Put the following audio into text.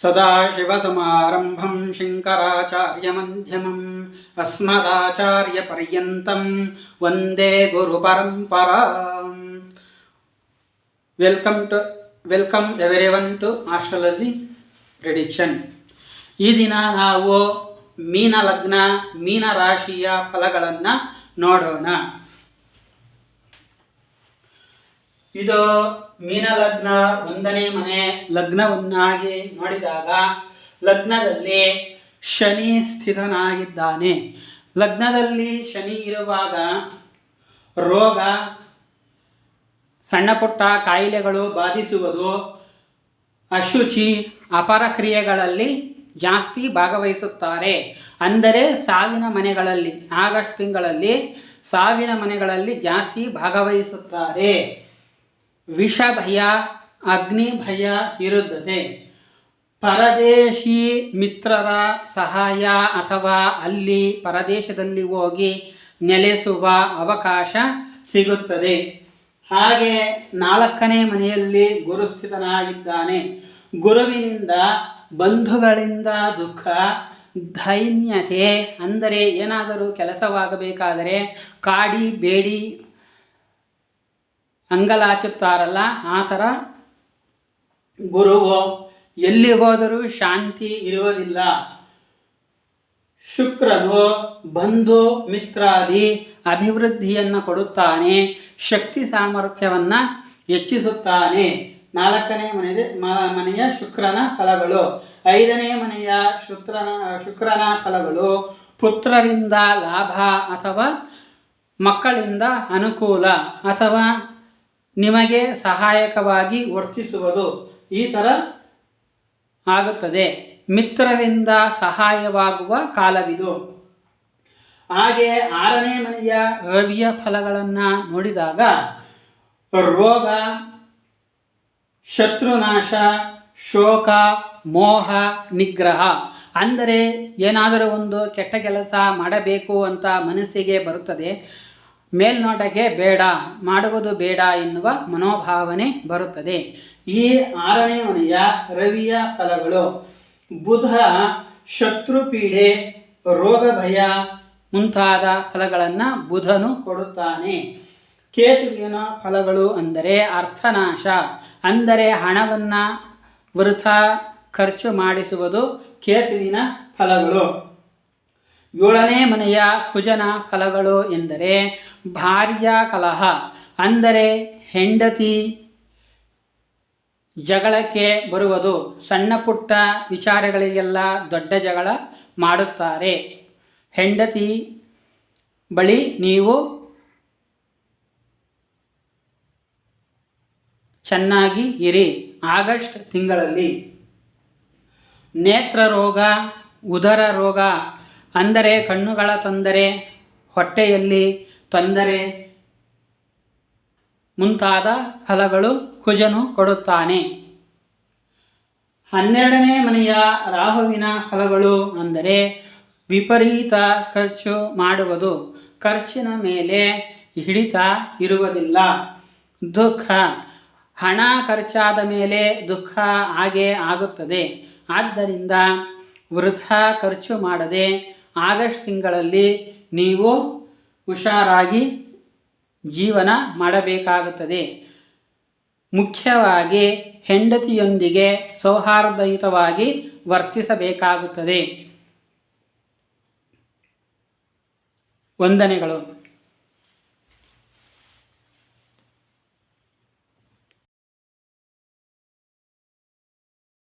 सदाशिवसमारम्भं शङ्कराचार्यमध्यमम् अस्मदाचार्यपर्यन्तं वन्दे गुरुपरम्पराम् welcome to welcome everyone to astrology prediction ಈ ದಿನ ನಾವು ಮೀನ ಲಗ್ನ ಮೀನ ರಾಶಿಯ ಫಲಗಳನ್ನು ನೋಡೋಣ ಇದು ಮೀನ ಲಗ್ನ ಒಂದನೇ ಮನೆ ಲಗ್ನವನ್ನಾಗಿ ನೋಡಿದಾಗ ಲಗ್ನದಲ್ಲಿ ಶನಿ ಸ್ಥಿತನಾಗಿದ್ದಾನೆ. ಲಗ್ನದಲ್ಲಿ ಶನಿ ಇರುವಾಗ ರೋಗ ಸಣ್ಣ ಪುಟ್ಟ ಕಾಯಿಲೆಗಳು ಬಾಧಿಸುವುದು, ಅಶುಚಿ, ಅಪರ ಕ್ರಿಯೆಗಳಲ್ಲಿ ಜಾಸ್ತಿ ಭಾಗವಹಿಸುತ್ತಾರೆ. ಅಂದರೆ ಸಾವಿನ ಮನೆಗಳಲ್ಲಿ, ಆಗಸ್ಟ್ ತಿಂಗಳಲ್ಲಿ ಸಾವಿನ ಮನೆಗಳಲ್ಲಿ ಜಾಸ್ತಿ ಭಾಗವಹಿಸುತ್ತಾರೆ. ವಿಷ ಭಯ ಅಗ್ನಿ ಭಯ ಇರುತ್ತದೆ. ಪರದೇಶಿ ಮಿತ್ರರ ಸಹಾಯ ಅಥವಾ ಅಲ್ಲಿ ಪರದೇಶದಲ್ಲಿ ಹೋಗಿ ನೆಲೆಸುವ ಅವಕಾಶ ಸಿಗುತ್ತದೆ. ಹಾಗೆ ನಾಲ್ಕನೇ ಮನೆಯಲ್ಲಿ ಗುರುಸ್ಥಿತನಾಗಿದ್ದಾನೆ. ಗುರುವಿನಿಂದ ಬಂಧುಗಳಿಂದ ದುಃಖ, ದೈನ್ಯತೆ, ಅಂದರೆ ಏನಾದರೂ ಕೆಲಸವಾಗಬೇಕಾದರೆ ಕಾಡಿ, ಬೇಡಿ ಅಂಗಲಾಚುತ್ತಾರಲ್ಲ ಆ ಥರ ಗುರುವು ಎಲ್ಲಿ ಹೋದರೂ ಶಾಂತಿ ಇರುವುದಿಲ್ಲ. ಶುಕ್ರನು ಬಂಧು ಮಿತ್ರಾದಿ ಅಭಿವೃದ್ಧಿಯನ್ನು ಕೊಡುತ್ತಾನೆ, ಶಕ್ತಿ ಸಾಮರ್ಥ್ಯವನ್ನು ಹೆಚ್ಚಿಸುತ್ತಾನೆ. ನಾಲ್ಕನೇ ಮನೆಯ ಮನೆಯ ಶುಕ್ರನ ಫಲಗಳು. ಐದನೇ ಮನೆಯ ಶುಕ್ರನ ಶುಕ್ರನ ಫಲಗಳು ಪುತ್ರರಿಂದ ಲಾಭ ಅಥವಾ ಮಕ್ಕಳಿಂದ ಅನುಕೂಲ ಅಥವಾ ನಿಮಗೆ ಸಹಾಯಕವಾಗಿ ವರ್ತಿಸುವುದು ಈ ಥರ ಆಗುತ್ತದೆ. ಮಿತ್ರರಿಂದ ಸಹಾಯವಾಗುವ ಕಾಲವಿದು. ಹಾಗೆ ಆರನೇ ಮನೆಯ ರವಿಯ ಫಲಗಳನ್ನು ನೋಡಿದಾಗ ರೋಗ, ಶತ್ರುನಾಶ, ಶೋಕ, ಮೋಹ, ನಿಗ್ರಹ ಅಂದರೆ ಏನಾದರೂ ಒಂದು ಕೆಟ್ಟ ಕೆಲಸ ಮಾಡಬೇಕು ಅಂತ ಮನಸ್ಸಿಗೆ ಬರುತ್ತದೆ. ಮೇಲ್ನೋಟಕ್ಕೆ ಬೇಡ, ಮಾಡುವುದು ಬೇಡ ಎನ್ನುವ ಮನೋಭಾವನೆ ಬರುತ್ತದೆ. ಈ ಆರನೇ ಮನೆಯ ರವಿಯ ಫಲಗಳು ಬುಧ ಶತ್ರು ಪೀಡೆ ರೋಗ, ಭಯ ಮುಂತಾದ ಫಲಗಳನ್ನು ಬುಧನು ಕೊಡುತ್ತಾನೆ. ಕೇತುವಿನ ಫಲಗಳು ಅಂದರೆ ಅರ್ಥನಾಶ, ಅಂದರೆ ಹಣವನ್ನು ವೃಥ ಖರ್ಚು ಮಾಡಿಸುವುದು ಕೇತುವಿನ ಫಲಗಳು. ಏಳನೇ ಮನೆಯ ಕುಜನ ಫಲಗಳು ಎಂದರೆ ಭಾರ್ಯ ಕಲಹ, ಅಂದರೆ ಹೆಂಡತಿ ಜಗಳಕ್ಕೆ ಬರುವುದು. ಸಣ್ಣ ಪುಟ್ಟ ವಿಚಾರಗಳಿಗೆಲ್ಲ ದೊಡ್ಡ ಜಗಳ ಮಾಡುತ್ತಾರೆ. ಹೆಂಡತಿ ಬಳಿ ನೀವು ಚೆನ್ನಾಗಿ ಇರಿ. ಆಗಸ್ಟ್ ತಿಂಗಳಲ್ಲಿ ನೇತ್ರ ರೋಗ ಉದರ ರೋಗ ಅಂದರೆ ಕಣ್ಣುಗಳ ತೊಂದರೆ, ಹೊಟ್ಟೆಯಲ್ಲಿ ತೊಂದರೆ, ಮುಂತಾದ ಫಲಗಳು ಕುಜನು ಕೊಡುತ್ತಾನೆ. ಹನ್ನೆರಡನೇ ಮನೆಯ ರಾಹುವಿನ ಫಲಗಳು ಅಂದರೆ ವಿಪರೀತ ಖರ್ಚು ಮಾಡುವುದು. ಖರ್ಚಿನ ಮೇಲೆ ಹಿಡಿತ ಇರುವುದಿಲ್ಲ. ದುಃಖ, ಹಣ ಖರ್ಚಾದ ಮೇಲೆ ದುಃಖ ಹಾಗೆ ಆಗುತ್ತದೆ. ಆದ್ದರಿಂದ ವೃಥ ಖರ್ಚು ಮಾಡದೆ ಆಗಸ್ಟ್ ತಿಂಗಳಲ್ಲಿ ನೀವು ಹುಷಾರಾಗಿ ಜೀವನ ಮಾಡಬೇಕಾಗುತ್ತದೆ. ಮುಖ್ಯವಾಗಿ ಹೆಂಡತಿಯೊಂದಿಗೆ ಸೌಹಾರ್ದಯುತವಾಗಿ ವರ್ತಿಸಬೇಕಾಗುತ್ತದೆ. ವಂದನೆಗಳು.